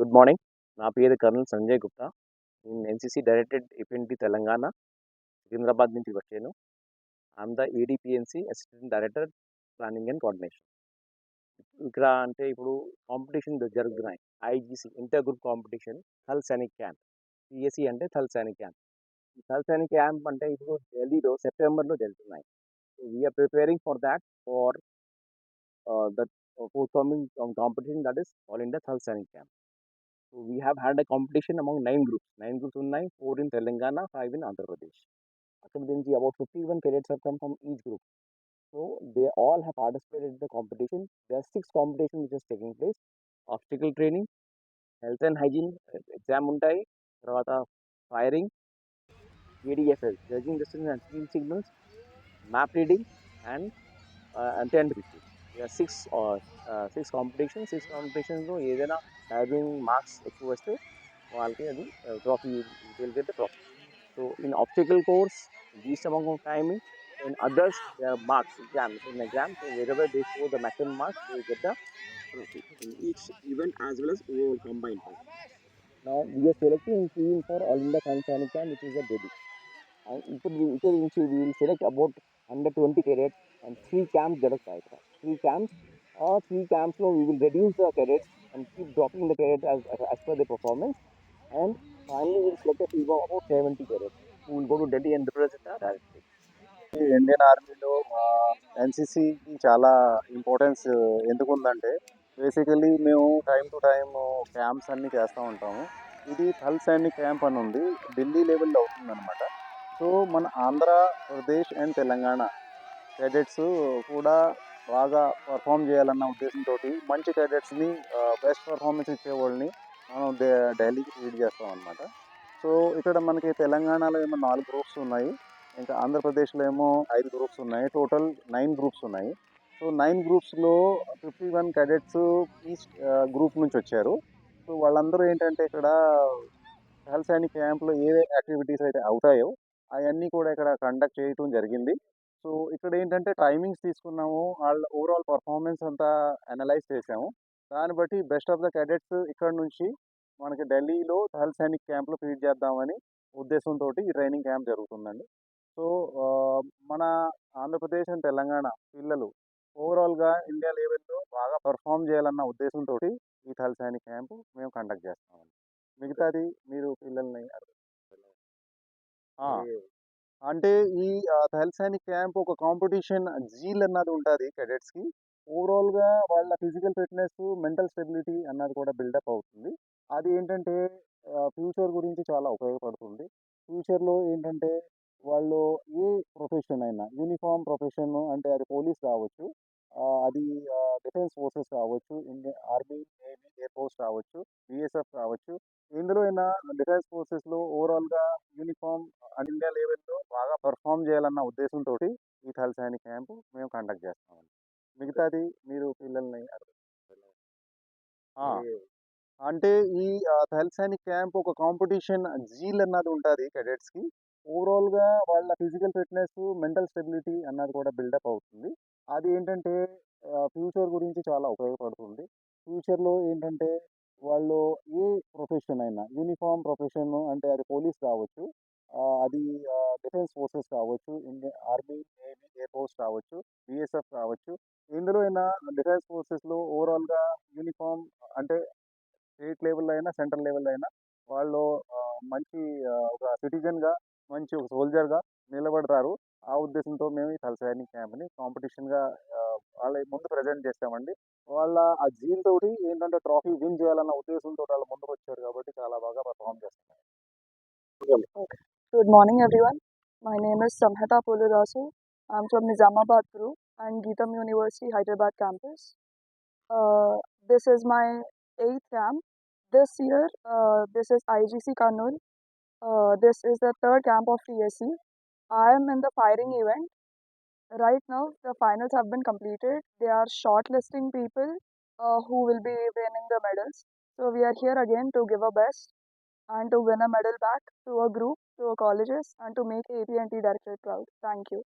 Good morning. నా పేరు colonel Sanjay Gupta. నేను NCC directorate APNT Telangana Secunderabad నుంచి వచ్చాను. I'm the ADPNC assistant director planning and coordination. ఇక్కడ అంటే ఇప్పుడు కాంపిటీషన్ జరుగుతున్నాయి. IGC inter group competition Thal Sainik camp. PSC అంటే థల్ సైనిక్ క్యాంప్. థల్ సైనిక్ క్యాంప్ అంటే ఇప్పుడు ఢిల్లీలో సెప్టెంబర్లో జరుగుతున్నాయి. We're preparing for that for that for coming competition that is all India Thal Sainik camp. So we have had a competition among nine groups. Nine groups ఉన్నాయి four in Telangana, five in Andhra Pradesh. అక్కడ నుంచి about 51 cadets have come from each group. So they all have participated in the competition. There are six competitions which is taking place. Obstacle training, health and hygiene, exam ఉంటాయి తర్వాత firing ADFL judging distance and speed signals map reading and and receive six six competition six కాంపిటీషన్లో ఏదైనా timing marks ఎక్కువ వస్తే వాళ్ళకి అది trophy will get the trophy so in obstacle course least amount of timing in others marks exam in exam so wherever they score the maximum marks they get the trophy in each event as well as overall combined point. Now we are selecting team for All India Kansani Camp which is a debut. And ఇప్పుడు ఇక్కడ నుంచి we will select about under twenty cadet and three camps జరుగుతాయి ఇక్కడ three camps ఆ three క్యాంప్స్లో we will reduce the cadet and keep dropping the cadet as per the performance and finally will select few go about seventy cadet we'll go to Delhi ఎంత Indian ఆర్మీలో ఎన్సీసీకి చాలా importance uh, ఎందుకు ఉందంటే basically మేము time to time camps అన్నీ చేస్తూ ఉంటాము. ఇది థల్ సైనిక్ క్యాంప్ అని ఉంది. ఢిల్లీ లెవెల్లో అవుతుందన్నమాట. సో మన ఆంధ్రప్రదేశ్ అండ్ తెలంగాణ క్యాడెట్స్ కూడా బాగా పర్ఫామ్ చేయాలన్న ఉద్దేశంతో మంచి క్యాడెట్స్ని బెస్ట్ పర్ఫార్మెన్స్ ఇచ్చే వాళ్ళని మనం ఢే- ఢిల్లీకి ఫీడ్ చేస్తాం అనమాట సో ఇక్కడ మనకి తెలంగాణలో ఏమో నాలుగు గ్రూప్స్ ఉన్నాయి. ఇంకా ఆంధ్రప్రదేశ్లో ఏమో ఐదు గ్రూప్స్ ఉన్నాయి. టోటల్ నైన్ గ్రూప్స్ ఉన్నాయి. సో నైన్ గ్రూప్స్లో fifty one cadets east group నుంచి వచ్చారు. సో వాళ్ళందరూ ఏంటంటే ఇక్కడ హెల్త్ సైనిక్ క్యాంప్లో ఏ యాక్టివిటీస్ అయితే అవుతాయో అవన్నీ కూడా ఇక్కడ కండక్ట్ చేయటం జరిగింది. సో ఇక్కడ ఏంటంటే టైమింగ్స్ తీసుకున్నాము. వాళ్ళ ఓవరాల్ పర్ఫార్మెన్స్ అంతా అనలైజ్ చేసాము. దాన్ని బట్టి బెస్ట్ ఆఫ్ ద క్యాడెట్స్ ఇక్కడ నుంచి మనకి ఢిల్లీలో థల్ సైనిక్ క్యాంప్లో ఫీడ్ చేద్దామని ఉద్దేశంతో ఈ ట్రైనింగ్ క్యాంప్ జరుగుతుందండి. సో మన ఆంధ్రప్రదేశ్ అండ్ తెలంగాణ పిల్లలు ఓవరాల్గా ఇండియా లెవెల్లో బాగా పర్ఫామ్ చేయాలన్న ఉద్దేశంతో ఈ థల్ సైనిక్ క్యాంపు మేము కండక్ట్ చేస్తామండి. మిగతాది మీరు పిల్లల్ని అడుగుతారు అంటే ఈ థల్ సైనిక్ క్యాంప్ ఒక కాంపిటీషన్ జీల్ అన్నది ఉంటుంది కెడెట్స్కి. ఓవరాల్గా వాళ్ళ ఫిజికల్ ఫిట్నెస్ మెంటల్ స్టెబిలిటీ అన్నది కూడా బిల్డప్ అవుతుంది. అది ఏంటంటే ఫ్యూచర్ గురించి చాలా ఉపయోగపడుతుంది. ఫ్యూచర్లో ఏంటంటే వాళ్ళు ఏ ప్రొఫెషన్ అయినా యూనిఫామ్ ప్రొఫెషన్ అంటే అది పోలీస్ కావచ్చు అది డిఫెన్స్ ఫోర్సెస్ కావచ్చు Indian army navy air force కావచ్చు బిఎస్ఎఫ్ కావచ్చు. ఇందులో అయినా డిఫెన్స్ ఫోర్సెస్లో ఓవరాల్గా యూనిఫామ్ అండ్ ఇండియా లెవెల్లో బాగా పర్ఫామ్ చేయాలన్న ఉద్దేశంతో ఈ థల్ సైనిక్ క్యాంపు మేము కండక్ట్ చేస్తామండి. మిగతాది మీరు పిల్లల్ని అంటే ఈ థల్ సైనిక్ క్యాంప్ ఒక కాంపిటీషన్ జీల్ అన్నది ఉంటుంది కెడెట్స్కి. ఓవరాల్గా వాళ్ళ ఫిజికల్ ఫిట్నెస్ మెంటల్ స్టెబిలిటీ అన్నది కూడా బిల్డప్ అవుతుంది. అది ఏంటంటే ఫ్యూచర్ గురించి చాలా ఉపయోగపడుతుంది. ఫ్యూచర్లో ఏంటంటే వాళ్ళు ఏ ప్రొఫెషన్ అయినా యూనిఫామ్ ప్రొఫెషన్ అంటే అది పోలీస్ కావచ్చు అది డిఫెన్స్ ఫోర్సెస్ కావచ్చు Indian army navy air force కావచ్చు బిఎస్ఎఫ్ కావచ్చు ఇందులో అయినా డిఫెన్స్ ఫోర్సెస్లో ఓవరాల్గా యూనిఫామ్ అంటే స్టేట్ లెవెల్లో అయినా సెంట్రల్ లెవెల్లో అయినా వాళ్ళు మంచి ఒక సిటిజన్గా మంచి ఒక సోల్జర్గా నిలబడతారు. ఆ ఉద్దేశంతో మేము ఈ తలసాని క్యాంప్ని కాంపిటీషన్గా వాళ్ళ ముందు ప్రజెంట్ చేస్తామండి వాళ్ళ ఆ జీన్ తోటి ఏంటంటే ట్రాఫీ విన్ చేయాలన్న ఉద్దేశంతో వాళ్ళు ముందుకు వచ్చారు కాబట్టి చాలా బాగా పర్ఫామ్ చేస్తున్నారు good morning everyone my name is Samhita Puludasu I'm from Nizamabad through and Gitam university Hyderabad campus this is my eighth camp this year uh, this IGC igc kannur uh, the third camp of camp I am in the firing event. Right now, the finals have been completed. They are shortlisting people uh, who will be winning the medals. So we are here again to give our best and to win a medal back to a group, to our colleges, and to make AT&T Directorate proud. Thank you.